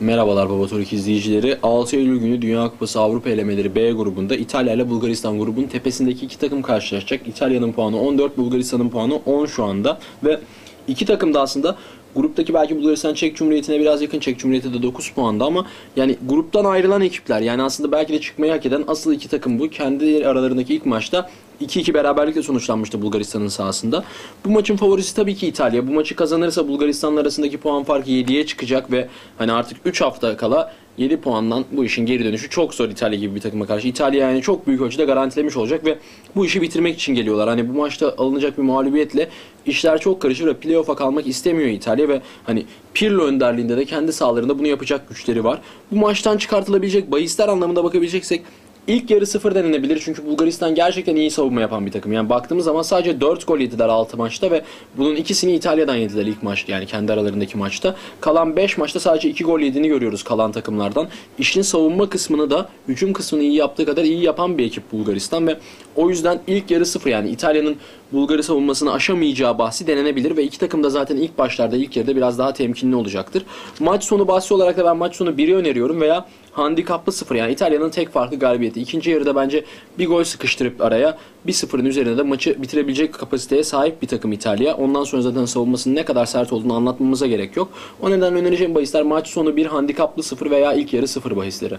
Merhabalar Baba Torik izleyicileri. 6 Eylül günü Dünya Kupası Avrupa elemeleri B grubunda İtalya ile Bulgaristan grubunun tepesindeki iki takım karşılaşacak. İtalya'nın puanı 14, Bulgaristan'ın puanı 10 şu anda ve iki takım da aslında gruptaki belki Bulgaristan Çek Cumhuriyeti'ne biraz yakın. Çek Cumhuriyeti de 9 puanda ama yani gruptan ayrılan ekipler. Yani aslında belki de çıkmayı hak eden asıl iki takım bu. Kendi aralarındaki ilk maçta 2-2 beraberlikle sonuçlanmıştı Bulgaristan'ın sahasında. Bu maçın favorisi tabii ki İtalya. Bu maçı kazanırsa Bulgaristan arasındaki puan farkı 7'ye çıkacak ve hani artık 3 hafta kala 7 puandan bu işin geri dönüşü çok zor İtalya gibi bir takıma karşı. İtalya yani çok büyük ölçüde garantilemiş olacak ve bu işi bitirmek için geliyorlar. Hani bu maçta alınacak bir mağlubiyetle işler çok karışır ve playoff'a kalmak istemiyor İtalya ve hani Pirlo önderliğinde de kendi sahalarında bunu yapacak güçleri var. Bu maçtan çıkartılabilecek bahisler anlamında bakabileceksek İlk yarı sıfır denilebilir çünkü Bulgaristan gerçekten iyi savunma yapan bir takım. Yani baktığımız zaman sadece 4 gol yediler 6 maçta ve bunun ikisini İtalya'dan yediler ilk maç yani kendi aralarındaki maçta. Kalan 5 maçta sadece 2 gol yediğini görüyoruz kalan takımlardan. İşin savunma kısmını da hücum kısmını iyi yaptığı kadar iyi yapan bir ekip Bulgaristan ve o yüzden ilk yarı sıfır yani İtalya'nın Bulgarı savunmasını aşamayacağı bahsi denenebilir ve iki takım da zaten ilk başlarda ilk yarıda biraz daha temkinli olacaktır. Maç sonu bahsi olarak da ben maç sonu 1'i öneriyorum veya handikaplı 0 yani İtalya'nın tek farklı galibiyeti. İkinci yarıda bence bir gol sıkıştırıp araya bir sıfırın üzerinde de maçı bitirebilecek kapasiteye sahip bir takım İtalya. Ondan sonra zaten savunmasının ne kadar sert olduğunu anlatmamıza gerek yok. O nedenle önereceğim bahisler maç sonu bir handikaplı 0 veya ilk yarı 0 bahisleri.